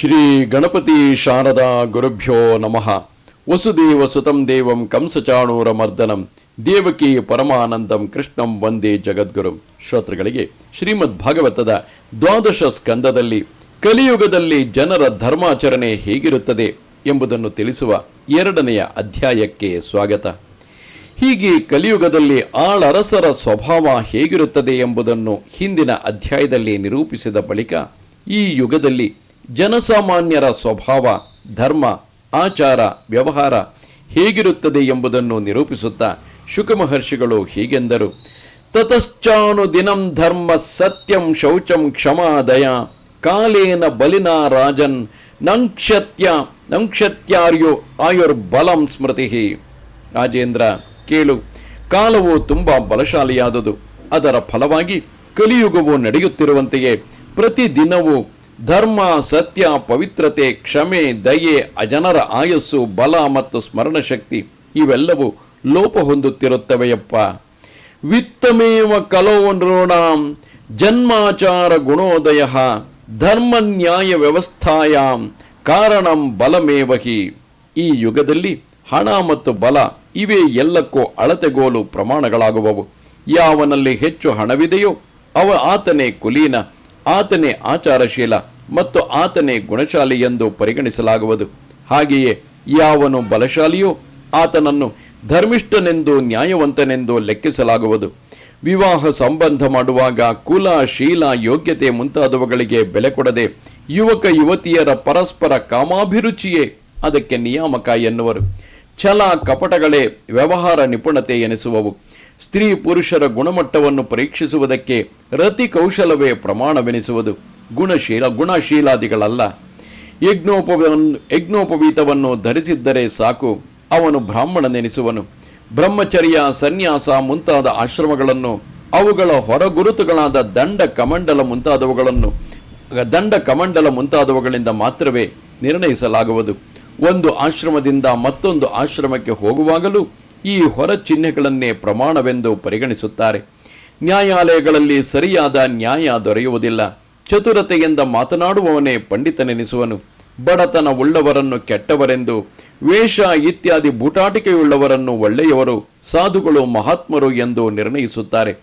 ಶ್ರೀ ಗಣಪತಿ ಶಾರದಾ ಗುರುಭ್ಯೋ ನಮಃ. ವಸುದೇವ ಸುತಂ ದೇವಂ ಕಂಸಚಾಣೂರ ಮರ್ದನಂ. ದೇವಕಿ ಪರಮಾನಂದಂ ಕೃಷ್ಣಂ ವಂದೇ ಜಗದ್ಗುರು. ಶ್ರೋತೃಗಳಿಗೆ ಶ್ರೀಮದ್ ಭಾಗವತದ ದ್ವಾದಶ ಸ್ಕಂದದಲ್ಲಿ ಕಲಿಯುಗದಲ್ಲಿ ಜನರ ಧರ್ಮಾಚರಣೆ ಹೇಗಿರುತ್ತದೆ ಎಂಬುದನ್ನು ತಿಳಿಸುವ ಎರಡನೆಯ ಅಧ್ಯಾಯಕ್ಕೆ ಸ್ವಾಗತ. ಹೀಗೆ ಕಲಿಯುಗದಲ್ಲಿ ಆಳರಸರ ಸ್ವಭಾವ ಹೇಗಿರುತ್ತದೆ ಎಂಬುದನ್ನು ಹಿಂದಿನ ಅಧ್ಯಾಯದಲ್ಲಿ ನಿರೂಪಿಸಿದ ಬಳಿಕ ಈ ಯುಗದಲ್ಲಿ ಜನಸಾಮಾನ್ಯರ ಸ್ವಭಾವ, ಧರ್ಮ, ಆಚಾರ, ವ್ಯವಹಾರ ಹೇಗಿರುತ್ತದೆ ಎಂಬುದನ್ನು ನಿರೂಪಿಸುತ್ತಾ ಶುಕಮಹರ್ಷಿಗಳು ಹೀಗೆಂದರು. ತತಶ್ಚಾನು ದಿನಂ ಧರ್ಮ ಸತ್ಯಂ ಶೌಚಂ ಕ್ಷಮಾ ದಯ ಕಾಲೇನ ಬಲಿನ ರಾಜನ್ ನಂಕ್ಷತ್ಯ, ನಂಕ್ಷತ್ಯಾರ್ಯೋ ಆಯುರ್ಬಲಂ ಸ್ಮೃತಿ ರಾಜೇಂದ್ರ, ಕೇಳು, ಕಾಲವು ತುಂಬ ಬಲಶಾಲಿಯಾದುದು, ಅದರ ಫಲವಾಗಿ ಕಲಿಯುಗವು ನಡೆಯುತ್ತಿರುವಂತೆಯೇ ಪ್ರತಿದಿನವೂ ಧರ್ಮ, ಸತ್ಯ, ಪವಿತ್ರತೆ, ಕ್ಷಮೆ, ದಯೆ, ಅಜನರ ಆಯಸ್ಸು, ಬಲ ಮತ್ತು ಸ್ಮರಣಶಕ್ತಿ ಇವೆಲ್ಲವೂ ಲೋಪ ಹೊಂದುತ್ತಿರುತ್ತವೆಯಪ್ಪ. ವಿತ್ತಮೇವ ಕಲೋ ನೃಣಾಂ ಜನ್ಮಾಚಾರ ಗುಣೋದಯ ಧರ್ಮ ನ್ಯಾಯ ವ್ಯವಸ್ಥಾಯಾಂ ಕಾರಣಂ ಬಲಮೇವಹಿ ಈ ಯುಗದಲ್ಲಿ ಹಣ ಮತ್ತು ಬಲ ಇವೇ ಎಲ್ಲಕ್ಕೂ ಅಳತೆಗೋಲು ಪ್ರಮಾಣಗಳಾಗುವವು. ಯಾವನಲ್ಲಿ ಹೆಚ್ಚು ಹಣವಿದೆಯೋ ಅವ ಆತನೇ ಕುಲೀನ ಆತನೇ ಆಚಾರಶೀಲ ಮತ್ತು ಆತನೇ ಗುಣಶಾಲಿ ಎಂದು ಪರಿಗಣಿಸಲಾಗುವುದು. ಹಾಗೆಯೇ ಯಾವನು ಬಲಶಾಲಿಯೋ ಆತನನ್ನು ಧರ್ಮಿಷ್ಠನೆಂದು ನ್ಯಾಯವಂತನೆಂದು ಲೆಕ್ಕಿಸಲಾಗುವುದು. ವಿವಾಹ ಸಂಬಂಧ ಮಾಡುವಾಗ ಕುಲ, ಶೀಲ, ಯೋಗ್ಯತೆ ಮುಂತಾದವುಗಳಿಗೆ ಬೆಲೆ ಕೊಡದೆ ಯುವಕ, ಯುವತಿಯರ ಪರಸ್ಪರ ಕಾಮಾಭಿರುಚಿಯೇ ಅದಕ್ಕೆ ನಿಯಾಮಕ ಎನ್ನುವರು. ಛಲ, ಕಪಟಗಳೇ ವ್ಯವಹಾರ ನಿಪುಣತೆ ಎನಿಸುವವು. ಸ್ತ್ರೀ ಪುರುಷರ ಗುಣಮಟ್ಟವನ್ನು ಪರೀಕ್ಷಿಸುವುದಕ್ಕೆ ರತಿ ಕೌಶಲವೇ ಪ್ರಮಾಣವೆನಿಸುವುದು. ಗುಣಶೀಲ, ಗುಣಶೀಲಾದಿಗಳಲ್ಲ. ಯಜ್ಞೋಪವನ್ನು ಯಜ್ಞೋಪವೀತವನ್ನು ಧರಿಸಿದ್ದರೆ ಸಾಕು. ಅವನು ಬ್ರಾಹ್ಮಣನೆನಿಸುವನು. ಬ್ರಹ್ಮಚರ್ಯ, ಸನ್ಯಾಸ ಮುಂತಾದ ಆಶ್ರಮಗಳನ್ನು, ಅವುಗಳ ಹೊರಗುರುತುಗಳಾದ ದಂಡ ಕಮಂಡಲ ಮುಂತಾದವುಗಳನ್ನು, ದಂಡ ಕಮಂಡಲ ಮುಂತಾದವುಗಳಿಂದ ಮಾತ್ರವೇ ನಿರ್ಣಯಿಸಲಾಗುವುದು. ಒಂದು ಆಶ್ರಮದಿಂದ ಮತ್ತೊಂದು ಆಶ್ರಮಕ್ಕೆ ಹೋಗುವಾಗಲೂ ಈ ಹೊರ ಚಿಹ್ನೆಗಳನ್ನೇ ಪ್ರಮಾಣವೆಂದು ಪರಿಗಣಿಸುತ್ತಾರೆ. ನ್ಯಾಯಾಲಯಗಳಲ್ಲಿ ಸರಿಯಾದ ನ್ಯಾಯ ದೊರೆಯುವುದಿಲ್ಲ. ಚತುರತೆಯಿಂದ ಮಾತನಾಡುವವನೇ ಪಂಡಿತನೆನಿಸುವನು. ಬಡತನ ಉಳ್ಳವರನ್ನು ಕೆಟ್ಟವರೆಂದು, ವೇಷ ಇತ್ಯಾದಿ ಬೂಟಾಟಿಕೆಯುಳ್ಳವರನ್ನು ಒಳ್ಳೆಯವರು, ಸಾಧುಗಳು ಮಹಾತ್ಮರು ಎಂದು ನಿರ್ಣಯಿಸುತ್ತಾರೆ.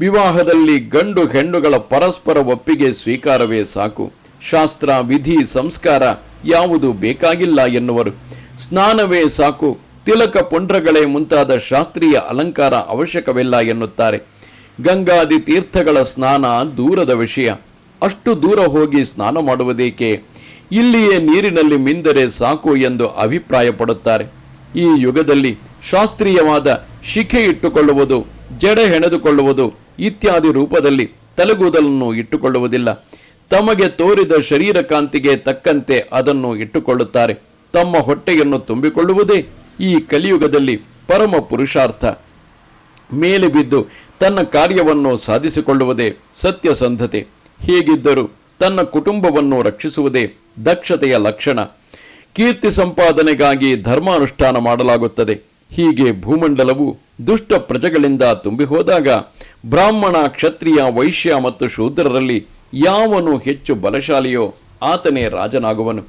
ವಿವಾಹದಲ್ಲಿ ಗಂಡು ಹೆಣ್ಣುಗಳ ಪರಸ್ಪರ ಒಪ್ಪಿಗೆ ಸ್ವೀಕಾರವೇ ಸಾಕು. ಶಾಸ್ತ್ರ, ವಿಧಿ, ಸಂಸ್ಕಾರ ಯಾವುದು ಬೇಕಾಗಿಲ್ಲ ಎನ್ನುವರು. ಸ್ನಾನವೇ ಸಾಕು. ತಿಲಕ ಪುಂಡ್ರಗಳೇ ಮುಂತಾದ ಶಾಸ್ತ್ರೀಯ ಅಲಂಕಾರ ಅವಶ್ಯಕವಿಲ್ಲ ಎನ್ನುತ್ತಾರೆ. ಗಂಗಾದಿ ತೀರ್ಥಗಳ ಸ್ನಾನ ದೂರದ ವಿಷಯ. ಅಷ್ಟು ದೂರ ಹೋಗಿ ಸ್ನಾನ ಮಾಡುವುದೇಕೆ? ಇಲ್ಲಿಯೇ ನೀರಿನಲ್ಲಿ ಮಿಂದರೆ ಸಾಕು ಎಂದು ಅಭಿಪ್ರಾಯಪಡುತ್ತಾರೆ. ಈ ಯುಗದಲ್ಲಿ ಶಾಸ್ತ್ರೀಯವಾದ ಶಿಖೆ ಇಟ್ಟುಕೊಳ್ಳುವುದು, ಜಡೆ ಹೆಣೆದುಕೊಳ್ಳುವುದು ಇತ್ಯಾದಿ ರೂಪದಲ್ಲಿ ತಲೆಗೂದಲನ್ನು ಇಟ್ಟುಕೊಳ್ಳುವುದಿಲ್ಲ. ತಮಗೆ ತೋರಿದ ಶರೀರ ಕಾಂತಿಗೆ ತಕ್ಕಂತೆ ಅದನ್ನು ಇಟ್ಟುಕೊಳ್ಳುತ್ತಾರೆ. ತಮ್ಮ ಹೊಟ್ಟೆಯನ್ನು ತುಂಬಿಕೊಳ್ಳುವುದೇ ಈ ಕಲಿಯುಗದಲ್ಲಿ ಪರಮ ಪುರುಷಾರ್ಥ. ಮೇಲೆ ಬಿದ್ದು ತನ್ನ ಕಾರ್ಯವನ್ನು ಸಾಧಿಸಿಕೊಳ್ಳುವುದೇ ಸತ್ಯಸಂಧತೆ ಹೀಗಿದ್ದರೂ ತನ್ನ ಕುಟುಂಬವನ್ನು ರಕ್ಷಿಸುವುದೇ ದಕ್ಷತೆಯ ಲಕ್ಷಣ. ಕೀರ್ತಿ ಸಂಪಾದನೆಗಾಗಿ ಧರ್ಮಾನುಷ್ಠಾನ ಮಾಡಲಾಗುತ್ತದೆ. ಹೀಗೆ ಭೂಮಂಡಲವು ದುಷ್ಟ ಪ್ರಜೆಗಳಿಂದ ತುಂಬಿ ಹೋದಾಗ ಬ್ರಾಹ್ಮಣ, ಕ್ಷತ್ರಿಯ, ವೈಶ್ಯ ಮತ್ತು ಶೂದ್ರರಲ್ಲಿ ಯಾವನು ಹೆಚ್ಚು ಬಲಶಾಲಿಯೋ ಆತನೇ ರಾಜನಾಗುವನು.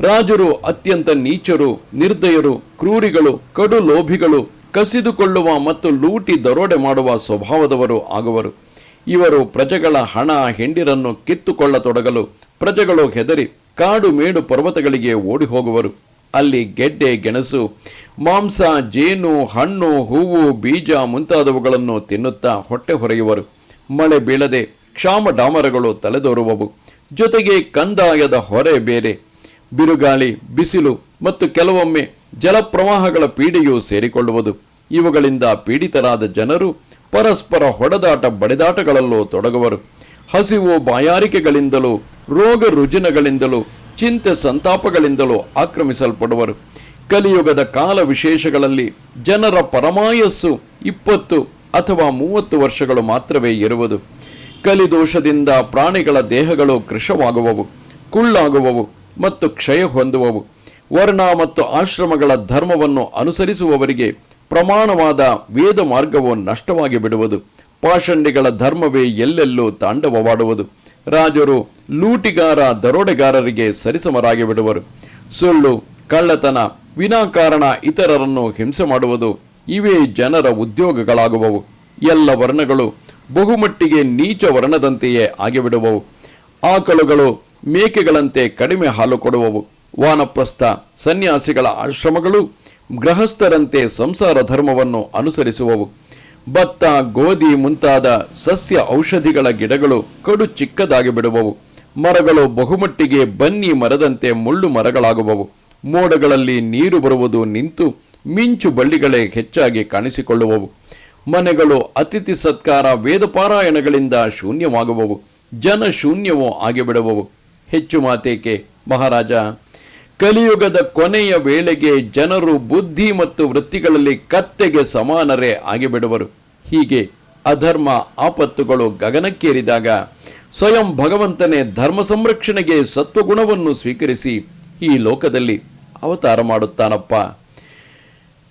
ರಾಜರು ಅತ್ಯಂತ ನೀಚರು, ನಿರ್ದಯರು, ಕ್ರೂರಿಗಳು, ಕಡು ಲೋಭಿಗಳು, ಕಸಿದುಕೊಳ್ಳುವ ಮತ್ತು ಲೂಟಿ ದರೋಡೆ ಮಾಡುವ ಸ್ವಭಾವದವರು ಆಗುವರು. ಇವರು ಪ್ರಜೆಗಳ ಹಣ ಹೆಂಡಿರನ್ನು ಕಿತ್ತುಕೊಳ್ಳತೊಡಗಲು ಪ್ರಜೆಗಳು ಹೆದರಿ ಕಾಡು ಮೇಡು ಪರ್ವತಗಳಿಗೆ ಓಡಿ ಹೋಗುವರು ಅಲ್ಲಿ ಗೆಡ್ಡೆ, ಗೆಣಸು, ಮಾಂಸ, ಜೇನು, ಹಣ್ಣು, ಹೂವು, ಬೀಜ ಮುಂತಾದವುಗಳನ್ನು ತಿನ್ನುತ್ತಾ ಹೊಟ್ಟೆ ಹೊರೆಯುವರು. ಮಳೆ ಬೀಳದೆ ಕ್ಷಾಮ ಡಾಮರಗಳು ತಲೆದೋರುವವು. ಜೊತೆಗೆ ಕಂದಾಯದ ಹೊರೆ ಬೇರೆ. ಬಿರುಗಾಳಿ, ಬಿಸಿಲು ಮತ್ತು ಕೆಲವೊಮ್ಮೆ ಜಲಪ್ರವಾಹಗಳ ಪೀಡೆಯೂ ಸೇರಿಕೊಳ್ಳುವುದು. ಇವುಗಳಿಂದ ಪೀಡಿತರಾದ ಜನರು ಪರಸ್ಪರ ಹೊಡೆದಾಟ ಬಡಿದಾಟಗಳಲ್ಲೂ ತೊಡಗುವರು. ಹಸಿವು ಬಾಯಾರಿಕೆಗಳಿಂದಲೂ, ರೋಗ ರುಜಿನಗಳಿಂದಲೂ, ಚಿಂತೆ ಸಂತಾಪಗಳಿಂದಲೂ ಆಕ್ರಮಿಸಲ್ಪಡುವರು. ಕಲಿಯುಗದ ಕಾಲ ವಿಶೇಷಗಳಲ್ಲಿ ಜನರ ಪರಮಾಯಸ್ಸು ಇಪ್ಪತ್ತು ಅಥವಾ ಮೂವತ್ತು ವರ್ಷಗಳು ಮಾತ್ರವೇ ಇರುವುದು. ಕಲಿದೋಷದಿಂದ ಪ್ರಾಣಿಗಳ ದೇಹಗಳು ಕೃಶವಾಗುವವು ಕುಳ್ಳಾಗುವವು ಮತ್ತು ಕ್ಷಯ ಹೊಂದುವವು. ವರ್ಣ ಮತ್ತು ಆಶ್ರಮಗಳ ಧರ್ಮವನ್ನು ಅನುಸರಿಸುವವರಿಗೆ ಪ್ರಮಾಣವಾದ ವೇದ ಮಾರ್ಗವು ನಷ್ಟವಾಗಿ ಬಿಡುವುದು ಪಾಷಂಡಿಗಳ ಧರ್ಮವೇ ಎಲ್ಲೆಲ್ಲೂ ತಾಂಡವವಾಡುವುದು. ರಾಜರು ಲೂಟಿಗಾರ ದರೋಡೆಗಾರರಿಗೆ ಸರಿಸಮರಾಗಿ ಬಿಡುವರು ಸುಳ್ಳು, ಕಳ್ಳತನ, ವಿನಾಕಾರಣ ಇತರರನ್ನು ಹಿಂಸೆ ಮಾಡುವುದು ಇವೇ ಜನರ ಉದ್ಯೋಗಗಳಾಗುವವು. ಎಲ್ಲ ವರ್ಣಗಳು ಬಹುಮಟ್ಟಿಗೆ ನೀಚ ವರ್ಣದಂತೆಯೇ ಆಗಿಬಿಡುವವು. ಆಕಳುಗಳು ಮೇಕೆಗಳಂತೆ ಕಡಿಮೆ ಹಾಲು ಕೊಡುವವು. ವಾನಪ್ರಸ್ಥ ಸನ್ಯಾಸಿಗಳ ಆಶ್ರಮಗಳು ಗೃಹಸ್ಥರಂತೆ ಸಂಸಾರ ಧರ್ಮವನ್ನು ಅನುಸರಿಸುವವು. ಭತ್ತ, ಗೋಧಿ ಮುಂತಾದ ಸಸ್ಯ ಔಷಧಿಗಳ ಗಿಡಗಳು ಕಡು ಚಿಕ್ಕದಾಗಿ ಬಿಡುವವು. ಮರಗಳು ಬಹುಮಟ್ಟಿಗೆ ಬನ್ನಿ ಮರದಂತೆ ಮುಳ್ಳು ಮರಗಳಾಗುವವು. ಮೋಡಗಳಲ್ಲಿ ನೀರು ಬರುವುದು ನಿಂತು ಮಿಂಚು ಬಳ್ಳಿಗಳೇ ಹೆಚ್ಚಾಗಿ ಕಾಣಿಸಿಕೊಳ್ಳುವವು. ಮನೆಗಳು ಅತಿಥಿ ಸತ್ಕಾರ ವೇದಪಾರಾಯಣಗಳಿಂದ ಶೂನ್ಯವಾಗುವವು. ಜನ ಶೂನ್ಯವೂ ಆಗಿಬಿಡುವವು. ಹೆಚ್ಚು ಮಾತೇಕೆ, ಮಹಾರಾಜ. ಕಲಿಯುಗದ ಕೊನೆಯ ವೇಳೆಗೆ ಜನರು ಬುದ್ಧಿ ಮತ್ತು ವೃತ್ತಿಗಳಲ್ಲಿ ಕತ್ತೆಗೆ ಸಮಾನರೇ ಆಗಿಬಿಡುವರು. ಹೀಗೆ ಅಧರ್ಮ ಆಪತ್ತುಗಳು ಗಗನಕ್ಕೇರಿದಾಗ ಸ್ವಯಂ ಭಗವಂತನೇ ಧರ್ಮ ಸಂರಕ್ಷಣೆಗೆ ಸತ್ವಗುಣವನ್ನು ಸ್ವೀಕರಿಸಿ ಈ ಲೋಕದಲ್ಲಿ ಅವತಾರ ಮಾಡುತ್ತಾನಪ್ಪ.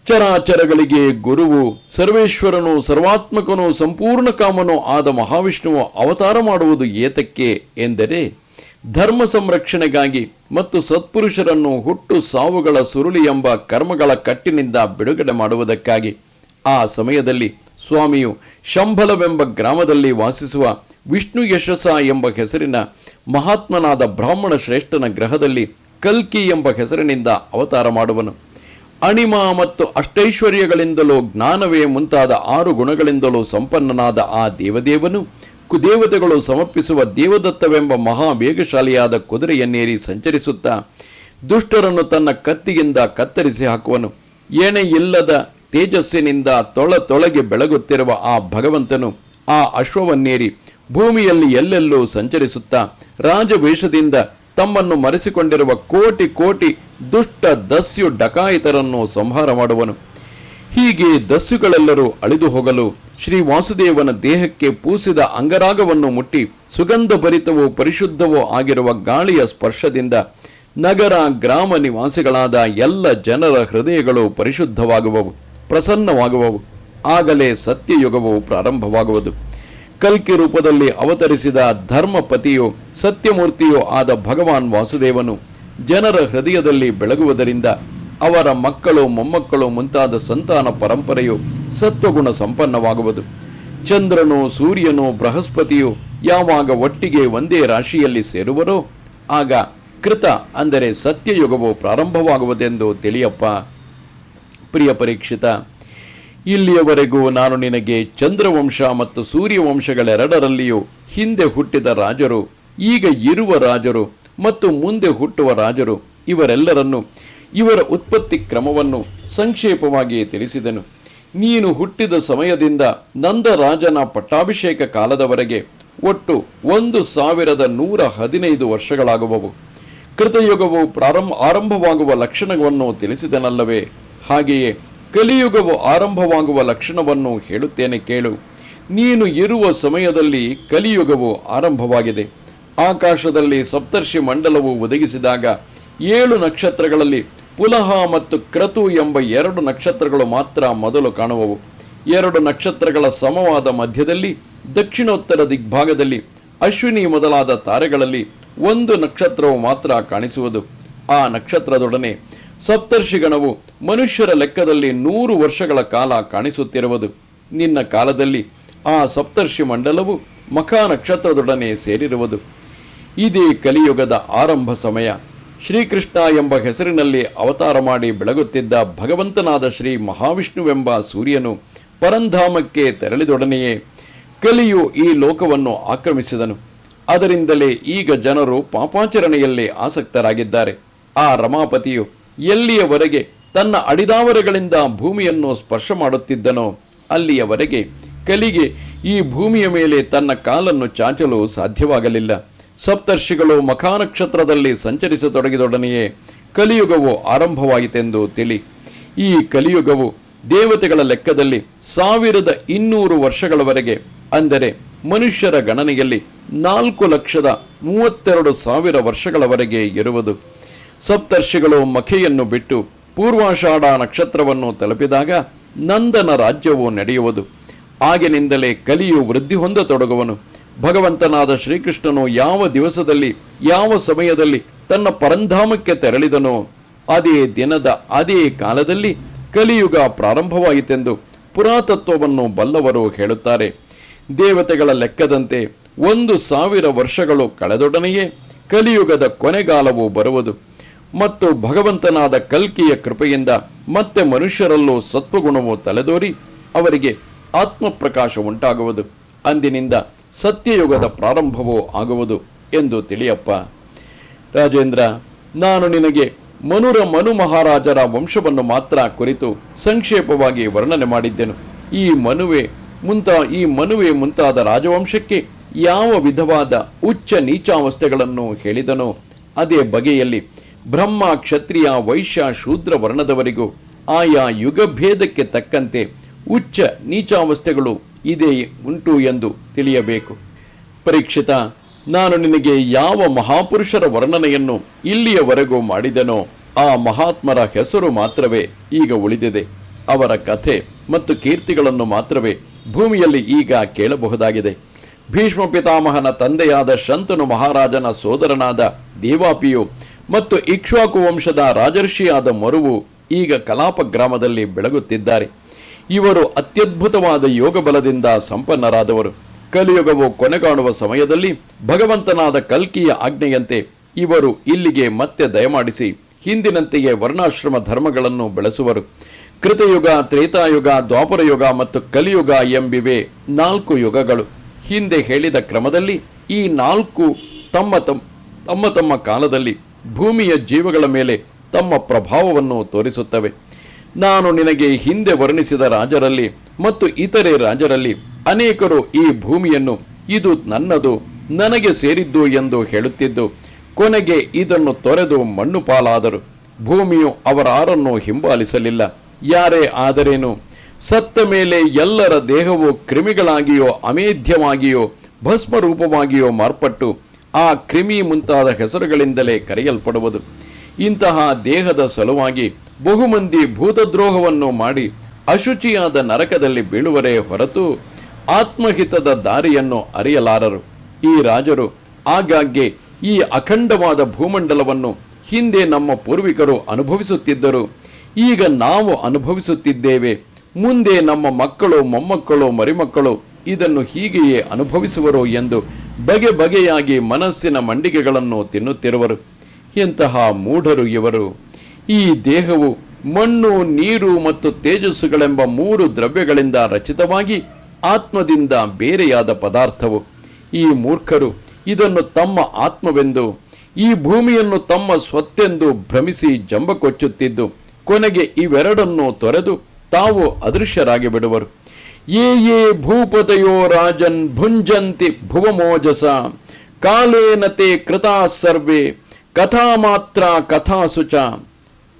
ಚರಾಚರಗಳಿಗೆ ಗುರುವು, ಸರ್ವೇಶ್ವರನು, ಸರ್ವಾತ್ಮಕನು, ಸಂಪೂರ್ಣ ಕಾಮನು ಆದ ಮಹಾವಿಷ್ಣುವು ಅವತಾರ ಮಾಡುವುದು ಏತಕ್ಕೆ ಎಂದರೆ ಧರ್ಮ ಸಂರಕ್ಷಣೆಗಾಗಿ ಮತ್ತು ಸತ್ಪುರುಷರನ್ನು ಹುಟ್ಟು ಸಾವುಗಳ ಸುರುಳಿ ಎಂಬ ಕರ್ಮಗಳ ಕಟ್ಟಿನಿಂದ ಬಿಡುಗಡೆ ಮಾಡುವುದಕ್ಕಾಗಿ ಆ ಸಮಯದಲ್ಲಿ ಸ್ವಾಮಿಯು ಶಂಭಲವೆಂಬ ಗ್ರಾಮದಲ್ಲಿ ವಾಸಿಸುವ ವಿಷ್ಣು ಯಶಸ ಎಂಬ ಹೆಸರಿನ ಮಹಾತ್ಮನಾದ ಬ್ರಾಹ್ಮಣ ಶ್ರೇಷ್ಠನ ಗ್ರಹದಲ್ಲಿ ಕಲ್ಕಿ ಎಂಬ ಹೆಸರಿನಿಂದ ಅವತಾರ ಮಾಡುವನು. ಅಣಿಮ ಮತ್ತು ಅಷ್ಟೈಶ್ವರ್ಯಗಳಿಂದಲೂ ಜ್ಞಾನವೇ ಮುಂತಾದ ಆರು ಗುಣಗಳಿಂದಲೂ ಸಂಪನ್ನನಾದ ಆ ದೇವದೇವನು ಕುದೇವತೆಗಳು ಸಮರ್ಪಿಸುವ ದೇವದತ್ತವೆಂಬ ಮಹಾ ವೇಗಶಾಲಿಯಾದ ಕುದುರೆಯನ್ನೇರಿ ಸಂಚರಿಸುತ್ತಾ ದುಷ್ಟರನ್ನು ತನ್ನ ಕತ್ತಿಯಿಂದ ಕತ್ತರಿಸಿ ಹಾಕುವನು. ಏಣೆ ಇಲ್ಲದ ತೇಜಸ್ಸಿನಿಂದ ತೊಳ ತೊಳಗೆ ಬೆಳಗುತ್ತಿರುವ ಆ ಭಗವಂತನು ಆ ಅಶ್ವವನ್ನೇರಿ ಭೂಮಿಯಲ್ಲಿ ಎಲ್ಲೆಲ್ಲೂ ಸಂಚರಿಸುತ್ತಾ ರಾಜವೇಷದಿಂದ ತಮ್ಮನ್ನು ಮರೆಸಿಕೊಂಡಿರುವ ಕೋಟಿ ಕೋಟಿ ದುಷ್ಟ ದಸ್ಯು ಡಕಾಯಿತರನ್ನು ಸಂಹಾರ ಮಾಡುವನು. ಹೀಗೆ ದಸ್ಸುಗಳೆಲ್ಲರೂ ಅಳಿದು ಹೋಗಲು ಶ್ರೀ ವಾಸುದೇವನ ದೇಹಕ್ಕೆ ಪೂಸಿದ ಅಂಗರಾಗವನ್ನು ಮುಟ್ಟಿ ಸುಗಂಧ ಭರಿತವೋ ಪರಿಶುದ್ಧವೋ ಆಗಿರುವ ಗಾಳಿಯ ಸ್ಪರ್ಶದಿಂದ ನಗರ ಗ್ರಾಮ ನಿವಾಸಿಗಳಾದ ಎಲ್ಲ ಜನರ ಹೃದಯಗಳು ಪರಿಶುದ್ಧವಾಗುವವು, ಪ್ರಸನ್ನವಾಗುವವು. ಆಗಲೇ ಸತ್ಯಯುಗವು ಪ್ರಾರಂಭವಾಗುವುದು. ಕಲ್ಕಿ ರೂಪದಲ್ಲಿ ಅವತರಿಸಿದ ಧರ್ಮಪತಿಯು ಸತ್ಯಮೂರ್ತಿಯೂ ಆದ ಭಗವಾನ್ ವಾಸುದೇವನು ಜನರ ಹೃದಯದಲ್ಲಿ ಬೆಳಗುವುದರಿಂದ ಅವರ ಮಕ್ಕಳು, ಮೊಮ್ಮಕ್ಕಳು ಮುಂತಾದ ಸಂತಾನ ಪರಂಪರೆಯು ಸತ್ವಗುಣ ಸಂಪನ್ನವಾಗುವುದು. ಚಂದ್ರನು, ಸೂರ್ಯನು, ಬೃಹಸ್ಪತಿಯು ಯಾವಾಗ ಒಟ್ಟಿಗೆ ಒಂದೇ ರಾಶಿಯಲ್ಲಿ ಸೇರುವರೋ, ಆಗ ಕೃತ ಅಂದರೆ ಸತ್ಯಯುಗವು ಪ್ರಾರಂಭವಾಗುವುದೆಂದು ತಿಳಿಯಪ್ಪ. ಪ್ರಿಯ ಪರೀಕ್ಷಿತ, ಇಲ್ಲಿಯವರೆಗೂ ನಾನು ನಿನಗೆ ಚಂದ್ರವಂಶ ಮತ್ತು ಸೂರ್ಯವಂಶಗಳೆರಡರಲ್ಲಿಯೂ ಹಿಂದೆ ಹುಟ್ಟಿದ ರಾಜರು, ಈಗ ಇರುವ ರಾಜರು ಮತ್ತು ಮುಂದೆ ಹುಟ್ಟುವ ರಾಜರು ಇವರೆಲ್ಲರನ್ನು ಇವರ ಉತ್ಪತ್ತಿ ಕ್ರಮವನ್ನು ಸಂಕ್ಷೇಪವಾಗಿ ತಿಳಿಸಿದನು. ನೀನು ಹುಟ್ಟಿದ ಸಮಯದಿಂದ ನಂದರಾಜನ ಪಟ್ಟಾಭಿಷೇಕ ಕಾಲದವರೆಗೆ ಒಟ್ಟು ಒಂದು ಸಾವಿರದ ನೂರ ಹದಿನೈದು ವರ್ಷಗಳಾಗುವವು. ಕೃತಯುಗವು ಪ್ರಾರಂಭ, ಆರಂಭವಾಗುವ ಲಕ್ಷಣವನ್ನು ತಿಳಿಸಿದನಲ್ಲವೇ? ಹಾಗೆಯೇ ಕಲಿಯುಗವು ಆರಂಭವಾಗುವ ಲಕ್ಷಣವನ್ನು ಹೇಳುತ್ತೇನೆ ಕೇಳು. ನೀನು ಇರುವ ಸಮಯದಲ್ಲಿ ಕಲಿಯುಗವು ಆರಂಭವಾಗಿದೆ. ಆಕಾಶದಲ್ಲಿ ಸಪ್ತರ್ಷಿ ಮಂಡಲವು ಒದಗಿಸಿದಾಗ ಏಳು ನಕ್ಷತ್ರಗಳಲ್ಲಿ ಪುಲಹ ಮತ್ತು ಕ್ರತು ಎಂಬ ಎರಡು ನಕ್ಷತ್ರಗಳು ಮಾತ್ರ ಮೊದಲು ಕಾಣುವವು. ಎರಡು ನಕ್ಷತ್ರಗಳ ಸಮವಾದ ಮಧ್ಯದಲ್ಲಿ, ದಕ್ಷಿಣೋತ್ತರ ದಿಗ್ಭಾಗದಲ್ಲಿ, ಅಶ್ವಿನಿ ಮೊದಲಾದ ತಾರೆಗಳಲ್ಲಿ ಒಂದು ನಕ್ಷತ್ರವು ಮಾತ್ರ ಕಾಣಿಸುವುದು. ಆ ನಕ್ಷತ್ರದೊಡನೆ ಸಪ್ತರ್ಷಿಗಣವು ಮನುಷ್ಯರ ಲೆಕ್ಕದಲ್ಲಿ ನೂರು ವರ್ಷಗಳ ಕಾಲ ಕಾಣಿಸುತ್ತಿರುವುದು. ನಿನ್ನ ಕಾಲದಲ್ಲಿ ಆ ಸಪ್ತರ್ಷಿ ಮಂಡಲವು ಮಖಾ ನಕ್ಷತ್ರದೊಡನೆ ಸೇರಿರುವುದು. ಇದೇ ಕಲಿಯುಗದ ಆರಂಭ ಸಮಯ. ಶ್ರೀಕೃಷ್ಣ ಎಂಬ ಹೆಸರಿನಲ್ಲಿ ಅವತಾರ ಮಾಡಿ ಬೆಳಗುತ್ತಿದ್ದ ಭಗವಂತನಾದ ಶ್ರೀ ಮಹಾವಿಷ್ಣುವೆಂಬ ಸೂರ್ಯನು ಪರಂಧಾಮಕ್ಕೆ ತೆರಳಿದೊಡನೆಯೇ ಕಲಿಯು ಈ ಲೋಕವನ್ನು ಆಕ್ರಮಿಸಿದನು. ಅದರಿಂದಲೇ ಈಗ ಜನರು ಪಾಪಾಚರಣೆಯಲ್ಲಿ ಆಸಕ್ತರಾಗಿದ್ದಾರೆ. ಆ ರಮಾಪತಿಯು ಎಲ್ಲಿಯವರೆಗೆ ತನ್ನ ಅಡಿದಾವರೆಗಳಿಂದ ಭೂಮಿಯನ್ನು ಸ್ಪರ್ಶ ಮಾಡುತ್ತಿದ್ದನೋ ಅಲ್ಲಿಯವರೆಗೆ ಕಲಿಗೆ ಈ ಭೂಮಿಯ ಮೇಲೆ ತನ್ನ ಕಾಲನ್ನು ಚಾಚಲು ಸಾಧ್ಯವಾಗಲಿಲ್ಲ. ಸಪ್ತರ್ಷಿಗಳು ಮಖಾನಕ್ಷತ್ರದಲ್ಲಿ ಸಂಚರಿಸತೊಡಗಿದೊಡನೆಯೇ ಕಲಿಯುಗವು ಆರಂಭವಾಯಿತೆಂದು ತಿಳಿ. ಈ ಕಲಿಯುಗವು ದೇವತೆಗಳ ಲೆಕ್ಕದಲ್ಲಿ ಸಾವಿರದ ಇನ್ನೂರು ವರ್ಷಗಳವರೆಗೆ, ಅಂದರೆ ಮನುಷ್ಯರ ಗಣನೆಯಲ್ಲಿ ನಾಲ್ಕು ಲಕ್ಷದ ಮೂವತ್ತೆರಡು ಸಾವಿರ ವರ್ಷಗಳವರೆಗೆ ಇರುವುದು. ಸಪ್ತರ್ಷಿಗಳು ಮಖೆಯನ್ನು ಬಿಟ್ಟು ಪೂರ್ವಾಷಾಢ ನಕ್ಷತ್ರವನ್ನು ತಲುಪಿದಾಗ ನಂದನ ರಾಜ್ಯವು ನಡೆಯುವುದು. ಆಗಿನಿಂದಲೇ ಕಲಿಯು ವೃದ್ಧಿ ಹೊಂದತೊಡಗುವನು. ಭಗವಂತನಾದ ಶ್ರೀಕೃಷ್ಣನು ಯಾವ ದಿವಸದಲ್ಲಿ, ಯಾವ ಸಮಯದಲ್ಲಿ ತನ್ನ ಪರಂಧಾಮಕ್ಕೆ ತೆರಳಿದನೋ, ಅದೇ ದಿನದ ಅದೇ ಕಾಲದಲ್ಲಿ ಕಲಿಯುಗ ಪ್ರಾರಂಭವಾಯಿತೆಂದು ಪುರಾತತ್ವವನ್ನು ಬಲ್ಲವರು ಹೇಳುತ್ತಾರೆ. ದೇವತೆಗಳ ಲೆಕ್ಕದಂತೆ ಒಂದು ಸಾವಿರ ವರ್ಷಗಳು ಕಳೆದೊಡನೆಯೇ ಕಲಿಯುಗದ ಕೊನೆಗಾಲವು ಬರುವುದು. ಮತ್ತು ಭಗವಂತನಾದ ಕಲ್ಕಿಯ ಕೃಪೆಯಿಂದ ಮತ್ತೆ ಮನುಷ್ಯರಲ್ಲೂ ಸತ್ವಗುಣವು ತಲೆದೋರಿ, ಅವರಿಗೆ ಆತ್ಮಪ್ರಕಾಶ ಉಂಟಾಗುವುದು. ಅಂದಿನಿಂದ ಸತ್ಯಯುಗದ ಪ್ರಾರಂಭವೂ ಆಗುವುದು ಎಂದು ತಿಳಿಯಪ್ಪ. ರಾಜೇಂದ್ರ, ನಾನು ನಿನಗೆ ಮನುರ ಮನು ಮಹಾರಾಜರ ವಂಶವನ್ನು ಮಾತ್ರ ಕುರಿತು ಸಂಕ್ಷೇಪವಾಗಿ ವರ್ಣನೆ ಮಾಡಿದ್ದೆನು. ಈ ಮನುವೆ ಮುಂತಾ, ಈ ಮನುವೆ ಮುಂತಾದ ರಾಜವಂಶಕ್ಕೆ ಯಾವ ವಿಧವಾದ ಉಚ್ಚ ನೀಚಾವಸ್ಥೆಗಳನ್ನು ಹೇಳಿದನೋ ಅದೇ ಬಗೆಯಲ್ಲಿ ಬ್ರಹ್ಮ, ಕ್ಷತ್ರಿಯ, ವೈಶ್ಯ, ಶೂದ್ರ ವರ್ಣದವರಿಗೂ ಆಯಾ ಯುಗಭೇದಕ್ಕೆ ತಕ್ಕಂತೆ ಉಚ್ಚ ನೀಚಾವಸ್ಥೆಗಳು ಇದೆ ಉಂಟು ಎಂದು ತಿಳಿಯಬೇಕು. ಪರೀಕ್ಷಿತ, ನಾನು ನಿನಗೆ ಯಾವ ಮಹಾಪುರುಷರ ವರ್ಣನೆಯನ್ನು ಇಲ್ಲಿಯವರೆಗೂ ಮಾಡಿದನೋ ಆ ಮಹಾತ್ಮರ ಹೆಸರು ಮಾತ್ರವೇ ಈಗ ಉಳಿದಿದೆ. ಅವರ ಕಥೆ ಮತ್ತು ಕೀರ್ತಿಗಳನ್ನು ಮಾತ್ರವೇ ಭೂಮಿಯಲ್ಲಿ ಈಗ ಕೇಳಬಹುದಾಗಿದೆ. ಭೀಷ್ಮ ಪಿತಾಮಹನ ತಂದೆಯಾದ ಶಂತನು ಮಹಾರಾಜನ ಸೋದರನಾದ ದೇವಾಪಿಯು ಮತ್ತು ಇಕ್ಷ್ವಾಕು ವಂಶದ ರಾಜರ್ಷಿಯಾದ ಮರುವು ಈಗ ಕಲಾಪ ಗ್ರಾಮದಲ್ಲಿ ಬೆಳಗುತ್ತಿದ್ದಾರೆ. ಇವರು ಅತ್ಯದ್ಭುತವಾದ ಯೋಗ ಬಲದಿಂದ ಸಂಪನ್ನರಾದವರು. ಕಲಿಯುಗವು ಕೊನೆಗಾಣುವ ಸಮಯದಲ್ಲಿ ಭಗವಂತನಾದ ಕಲ್ಕಿಯ ಆಜ್ಞೆಯಂತೆ ಇವರು ಇಲ್ಲಿಗೆ ಮತ್ತೆ ದಯಮಾಡಿಸಿ ಹಿಂದಿನಂತೆಯೇ ವರ್ಣಾಶ್ರಮ ಧರ್ಮಗಳನ್ನು ಬೆಳೆಸುವರು. ಕೃತಯುಗ, ತ್ರೇತಾಯುಗ, ದ್ವಾಪರಯುಗ ಮತ್ತು ಕಲಿಯುಗ ಎಂಬಿವೆ ನಾಲ್ಕು ಯುಗಗಳು. ಹಿಂದೆ ಹೇಳಿದ ಕ್ರಮದಲ್ಲಿ ಈ ನಾಲ್ಕು ತಮ್ಮ ತಮ್- ತಮ್ಮ ತಮ್ಮ ಕಾಲದಲ್ಲಿ ಭೂಮಿಯ ಜೀವಗಳ ಮೇಲೆ ತಮ್ಮ ಪ್ರಭಾವವನ್ನು ತೋರಿಸುತ್ತವೆ. ನಾನು ನಿನಗೆ ಹಿಂದೆ ವರ್ಣಿಸಿದ ರಾಜರಲ್ಲಿ ಮತ್ತು ಇತರೆ ರಾಜರಲ್ಲಿ ಅನೇಕರು ಈ ಭೂಮಿಯನ್ನು ಇದು ನನ್ನದು, ನನಗೆ ಸೇರಿದ್ದು ಎಂದು ಹೇಳುತ್ತಿದ್ದು, ಕೊನೆಗೆ ಇದನ್ನು ತೊರೆದು ಮಣ್ಣು ಪಾಲಾದರು. ಭೂಮಿಯು ಅವರಾರನ್ನು ಹಿಂಬಾಲಿಸಲಿಲ್ಲ. ಯಾರೇ ಆದರೇನು, ಸತ್ತ ಮೇಲೆ ಎಲ್ಲರ ದೇಹವು ಕ್ರಿಮಿಗಳಾಗಿಯೋ, ಅಮೇಧ್ಯವಾಗಿಯೋ, ಭಸ್ಮರೂಪವಾಗಿಯೋ ಮಾರ್ಪಟ್ಟು ಆ ಕ್ರಿಮಿ ಮುಂತಾದ ಹೆಸರುಗಳಿಂದಲೇ ಕರೆಯಲ್ಪಡುವುದು. ಇಂತಹ ದೇಹದ ಸಲುವಾಗಿ ಬಹುಮಂದಿ ಭೂತದ್ರೋಹವನ್ನು ಮಾಡಿ ಅಶುಚಿಯಾದ ನರಕದಲ್ಲಿ ಬೀಳುವರೇ ಹೊರತು ಆತ್ಮಹಿತದ ದಾರಿಯನ್ನು ಅರಿಯಲಾರರು. ಈ ರಾಜರು ಆಗಾಗ್ಗೆ ಈ ಅಖಂಡವಾದ ಭೂಮಂಡಲವನ್ನು ಹಿಂದೆ ನಮ್ಮ ಪೂರ್ವಿಕರು ಅನುಭವಿಸುತ್ತಿದ್ದರು. ಈಗ ನಾವು ಅನುಭವಿಸುತ್ತಿದ್ದೇವೆ. ಮುಂದೆ ನಮ್ಮ ಮಕ್ಕಳು, ಮೊಮ್ಮಕ್ಕಳು, ಮರಿಮಕ್ಕಳು ಇದನ್ನು ಹೀಗೆಯೇ ಅನುಭವಿಸುವರು ಎಂದು ಬಗೆ ಬಗೆಯಾಗಿ ಮನಸ್ಸಿನ ಮಂಡಿಗೆಗಳನ್ನು ತಿನ್ನುತ್ತಿರುವರು. ಇಂತಹ ಮೂಢರು ಇವರು. ಈ ದೇಹವು ಮಣ್ಣು, ನೀರು ಮತ್ತು ತೇಜಸ್ಸುಗಳೆಂಬ ಮೂರು ದ್ರವ್ಯಗಳಿಂದ ರಚಿತವಾಗಿ ಆತ್ಮದಿಂದ ಬೇರೆಯಾದ ಪದಾರ್ಥವು. ಈ ಮೂರ್ಖರು ಇದನ್ನು ತಮ್ಮ ಆತ್ಮವೆಂದು, ಈ ಭೂಮಿಯನ್ನು ತಮ್ಮ ಸ್ವತ್ತೆಂದು ಭ್ರಮಿಸಿ ಜಂಬಕೊಚ್ಚುತ್ತಿದ್ದು, ಕೊನೆಗೆ ಇವೆರಡನ್ನು ತೊರೆದು ತಾವು ಅದೃಶ್ಯರಾಗಿ ಬಿಡುವರು ಯೇ ಯೇ ಭೂಪತಯೋ ರಾಜನ್ ಭುಂಜಂತಿ ಭುವಮೋಜಸ ಕಾಲೇನತೆ ಕೃತಾ ಸರ್ವೇ ಕಥಾ ಮಾತ್ರ ಕಥಾಸುಚ.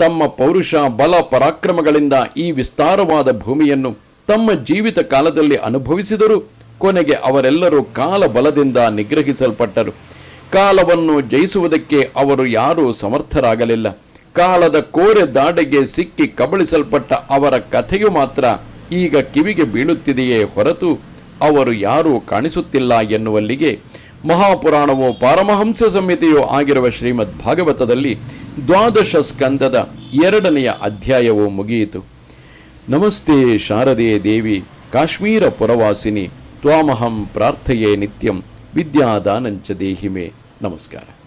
ತಮ್ಮ ಪೌರುಷ, ಬಲ, ಪರಾಕ್ರಮಗಳಿಂದ ಈ ವಿಸ್ತಾರವಾದ ಭೂಮಿಯನ್ನು ತಮ್ಮ ಜೀವಿತ ಕಾಲದಲ್ಲಿ ಅನುಭವಿಸಿದರೂ. ಕೊನೆಗೆ ಅವರೆಲ್ಲರೂ ಕಾಲ ಬಲದಿಂದ ನಿಗ್ರಹಿಸಲ್ಪಟ್ಟರು. ಕಾಲವನ್ನು ಜಯಿಸುವುದಕ್ಕೆ ಅವರು ಯಾರೂ ಸಮರ್ಥರಾಗಲಿಲ್ಲ. ಕಾಲದ ಕೋರೆ ದಾಡೆಗೆ ಸಿಕ್ಕಿ ಕಬಳಿಸಲ್ಪಟ್ಟ ಅವರ ಕಥೆಯು ಮಾತ್ರ ಈಗ ಕಿವಿಗೆ ಬೀಳುತ್ತಿದೆಯೇ ಹೊರತು ಅವರು ಯಾರೂ ಕಾಣಿಸುತ್ತಿಲ್ಲ ಎನ್ನುವಲ್ಲಿಗೆ ಮಹಾಪುರಾಣವು, ಪಾರಮಹಂಸ ಸಂಹಿತೆಯೂ ಆಗಿರುವ ಶ್ರೀಮದ್ ಭಾಗವತದಲ್ಲಿ ದ್ವಾದಶ ಸ್ಕಂದದ ಎರಡನೆಯ ಅಧ್ಯಾಯವು ಮುಗಿಯಿತು. ನಮಸ್ತೆ ಶಾರದೆ ದೇವಿ, ಕಾಶ್ಮೀರ ಪುರವಾಸಿನಿ, ತ್ವಾಮಹಂ ಪ್ರಾರ್ಥೆಯೇ ನಿತ್ಯಂ, ವಿದ್ಯಾದಾನಂಚ ದೇಹಿಮೆ. ನಮಸ್ಕಾರ.